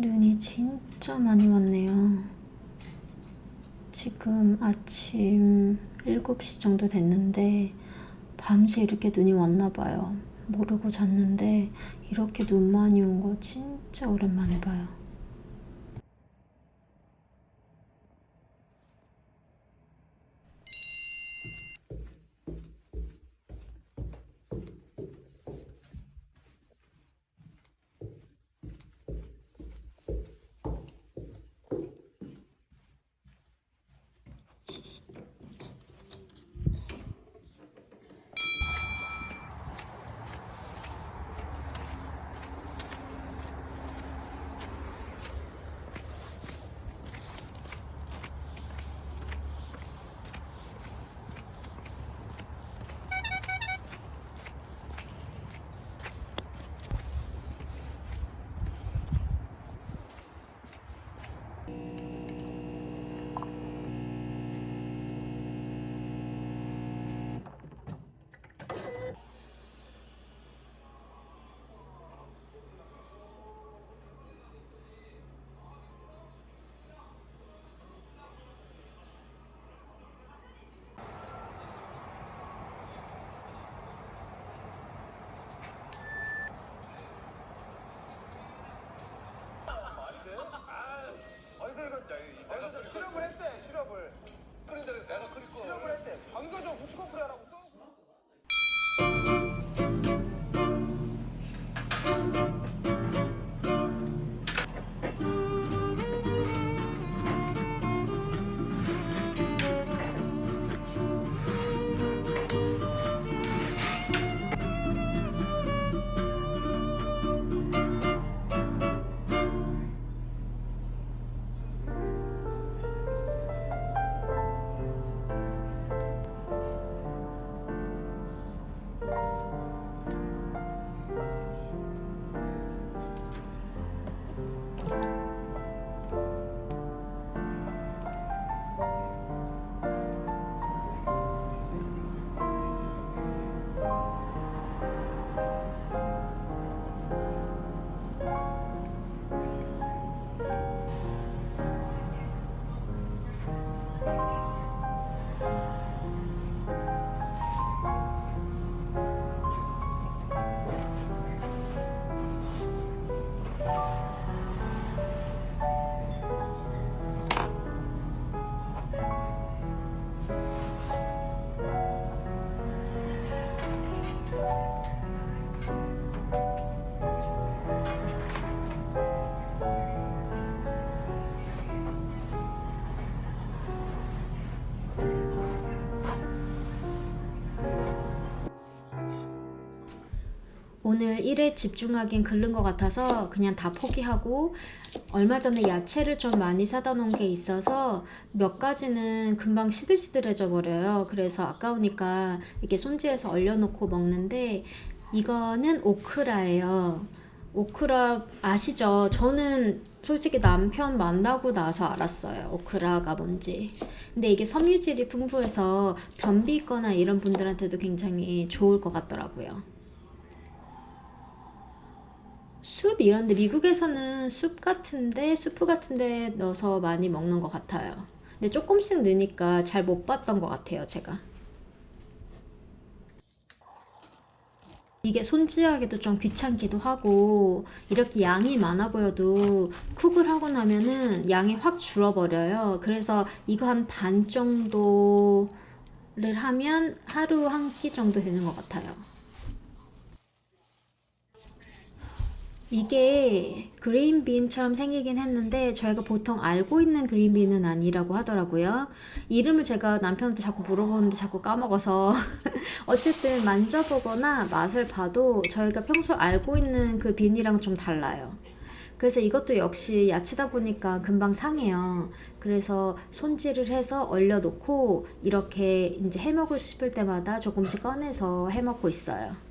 눈이 진짜 많이 왔네요. 지금 아침 7시 정도 됐는데 밤새 이렇게 눈이 왔나 봐요. 모르고 잤는데 이렇게 눈 많이 온 거 진짜 오랜만에 봐요. 실험을 했대 방금 우측커플 하 오늘 일에 집중하긴 글른 것 같아서 그냥 다 포기하고 얼마 전에 야채를 좀 많이 사다 놓은 게 있어서 몇 가지는 금방 시들시들해져 버려요. 그래서 아까우니까 이렇게 손질해서 얼려놓고 먹는데 이거는 오크라예요. 오크라 아시죠? 저는 솔직히 남편 만나고 나서 알았어요. 오크라가 뭔지. 근데 이게 섬유질이 풍부해서 변비 있거나 이런 분들한테도 굉장히 좋을 것 같더라고요. 숲 이런데 미국에서는 숲 같은데 수프 같은데 넣어서 많이 먹는 것 같아요. 근데 조금씩 넣으니까 잘 못 봤던 것 같아요, 제가. 이게 손질하기도 좀 귀찮기도 하고 이렇게 양이 많아 보여도 쿡을 하고 나면은 양이 확 줄어버려요. 그래서 이거 한 반 정도를 하면 하루 한 끼 정도 되는 것 같아요. 이게 그린빈처럼 생기긴 했는데 저희가 보통 알고 있는 그린빈은 아니라고 하더라고요. 이름을 제가 남편한테 자꾸 물어보는데 자꾸 까먹어서 어쨌든 만져보거나 맛을 봐도 저희가 평소 알고 있는 그 빈이랑 좀 달라요. 그래서 이것도 역시 야채다 보니까 금방 상해요. 그래서 손질을 해서 얼려놓고 이렇게 이제 해먹고 싶을 때마다 조금씩 꺼내서 해먹고 있어요.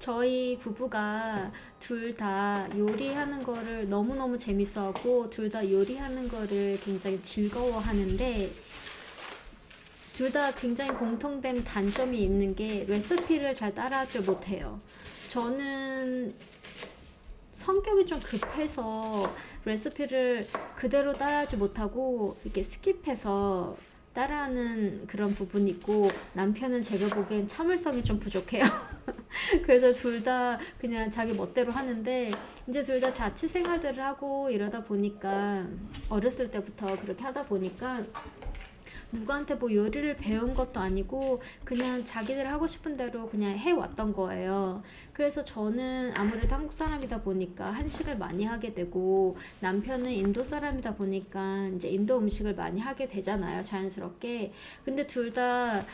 저희 부부가 둘 다 요리하는 거를 너무너무 재밌어하고 둘 다 요리하는 거를 굉장히 즐거워하는데 둘 다 굉장히 공통된 단점이 있는 게 레시피를 잘 따라하지 못해요. 저는 성격이 좀 급해서 레시피를 그대로 따라하지 못하고 이렇게 스킵해서 따라하는 그런 부분이 있고 남편은 제가 보기엔 참을성이 좀 부족해요. 그래서 둘 다 그냥 자기 멋대로 하는데 이제 둘 다 자취 생활들을 하고 이러다 보니까 어렸을 때부터 그렇게 하다 보니까 누구한테 뭐 요리를 배운 것도 아니고 그냥 자기들 하고 싶은 대로 그냥 해왔던 거예요. 그래서 저는 아무래도 한국 사람이다 보니까 한식을 많이 하게 되고 남편은 인도 사람이다 보니까 이제 인도 음식을 많이 하게 되잖아요. 자연스럽게. 근데 둘 다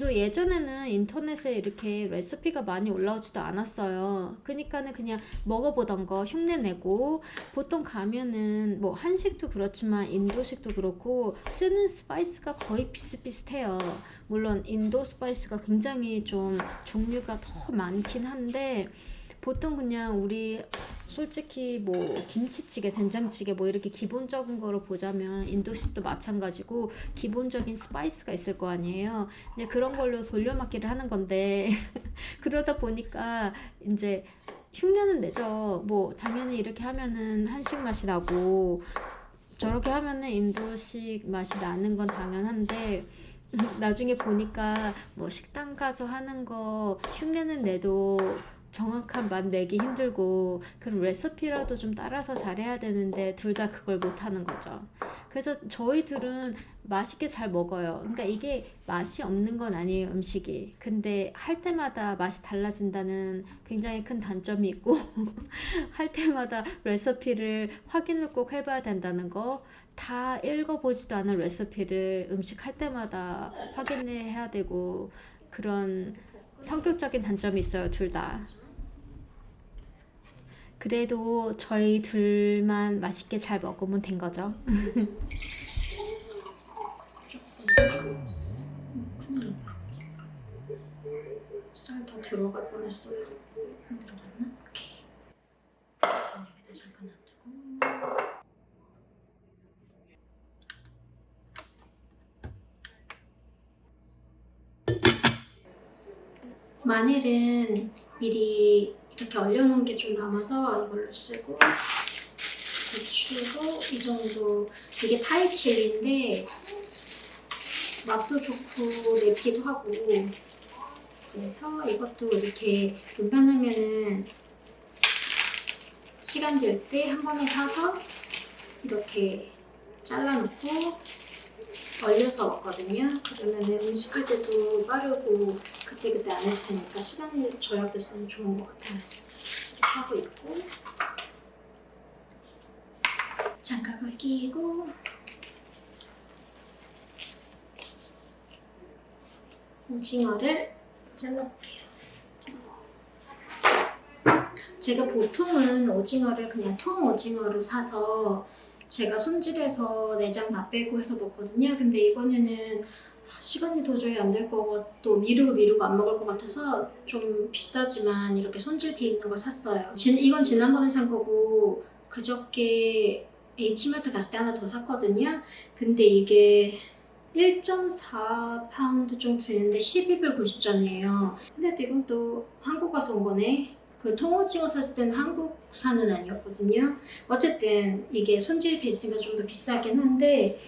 또 예전에는 인터넷에 이렇게 레시피가 많이 올라오지도 않았어요. 그러니까는 그냥 먹어보던 거 흉내 내고 보통 가면은 뭐 한식도 그렇지만 인도식도 그렇고 쓰는 스파이스가 거의 비슷비슷해요. 물론 인도 스파이스가 굉장히 좀 종류가 더 많긴 한데 보통 그냥 우리 솔직히 뭐 김치찌개, 된장찌개 뭐 이렇게 기본적인 거로 보자면 인도식도 마찬가지고 기본적인 스파이스가 있을 거 아니에요. 이제 그런 걸로 돌려막기를 하는 건데 그러다 보니까 이제 흉내는 내죠. 뭐 당연히 이렇게 하면은 한식 맛이 나고 저렇게 하면은 인도식 맛이 나는 건 당연한데 나중에 보니까 뭐 식당 가서 하는 거 흉내는 내도 정확한 맛 내기 힘들고 그럼 레시피라도 좀 따라서 잘해야 되는데 둘 다 그걸 못 하는 거죠. 그래서 저희 둘은 맛있게 잘 먹어요. 그러니까 이게 맛이 없는 건 아니에요, 음식이. 근데 할 때마다 맛이 달라진다는 굉장히 큰 단점이 있고 할 때마다 레시피를 확인을 꼭 해봐야 된다는 거. 다 읽어보지도 않은 레시피를 음식 할 때마다 확인을 해야 되고 그런 성격적인 단점이 있어요, 둘 다. 그래도 저희 둘만 맛있게 잘 먹으면 된 거죠. 쌀더 들어갈 뻔했어요. 마늘은 미리 이렇게 얼려놓은 게 좀 남아서 이걸로 쓰고 고추도 이 정도. 이게 타이 칠리인데 맛도 좋고 맵기도 하고. 그래서 이것도 이렇게 웬만하면은 시간 될 때 한 번에 사서 이렇게 잘라놓고 얼려서 먹거든요. 그러면은 음식할 때도 빠르고 그때그때 안 해도 되니까 시간이 절약돼서 너무 좋은 것 같아요. 이렇게 하고 있고 장갑을 끼고 오징어를 잘라볼게요. 제가 보통은 오징어를 그냥 통 오징어로 사서 제가 손질해서 내장 다 빼고 해서 먹거든요. 근데 이번에는 시간이 도저히 안 될 거고 또 미루고 미루고 안 먹을 것 같아서 좀 비싸지만 이렇게 손질돼 있는 걸 샀어요. 진, 이건 지난번에 산 거고 그저께 H마트 갔을 때 하나 더 샀거든요. 근데 이게 1.4파운드 정도 되는데 12불 90전이에요. 근데 또 이건 또 한국 가서 온 거네. 그 통오징어 샀을 때는 한국산은 아니었거든요. 어쨌든 이게 손질돼 있으니까 좀더 비싸긴 한데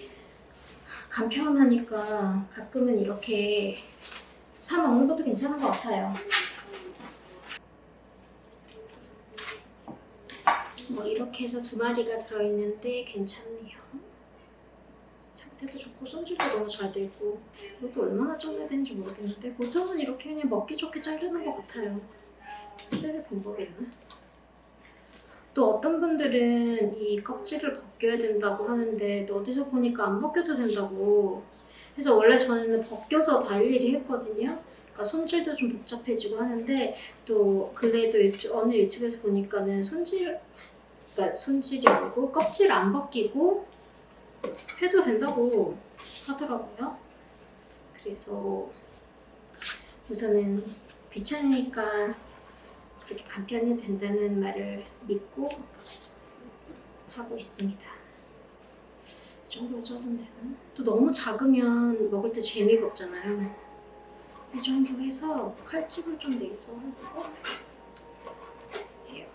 간편하니까 가끔은 이렇게 사 먹는 것도 괜찮은 것 같아요. 뭐 이렇게 해서 두 마리가 들어있는데 괜찮네요. 상태도 좋고 손질도 너무 잘돼 있고 이것도 얼마나 잘라야 되는지 모르겠는데 보통은 이렇게 그냥 먹기 좋게 자르는 것 같아요. 자를 방법이 있나? 또 어떤 분들은 이 껍질을 벗겨야 된다고 하는데 또 어디서 보니까 안 벗겨도 된다고 그래서 원래 전에는 벗겨서 다 일일이 했거든요. 그러니까 손질도 좀 복잡해지고 하는데 또 근래에도 유튜, 어느 유튜브에서 보니까는 손질 그러니까 손질이 아니고 껍질 안 벗기고 해도 된다고 하더라고요. 그래서 우선은 귀찮으니까 그렇게 간편히 된다는 말을 믿고 하고 있습니다. 이 정도로 자르면 되나? 또 너무 작으면 먹을 때 재미가 없잖아요. 이 정도 해서 칼집을 좀 내서 하고 해요.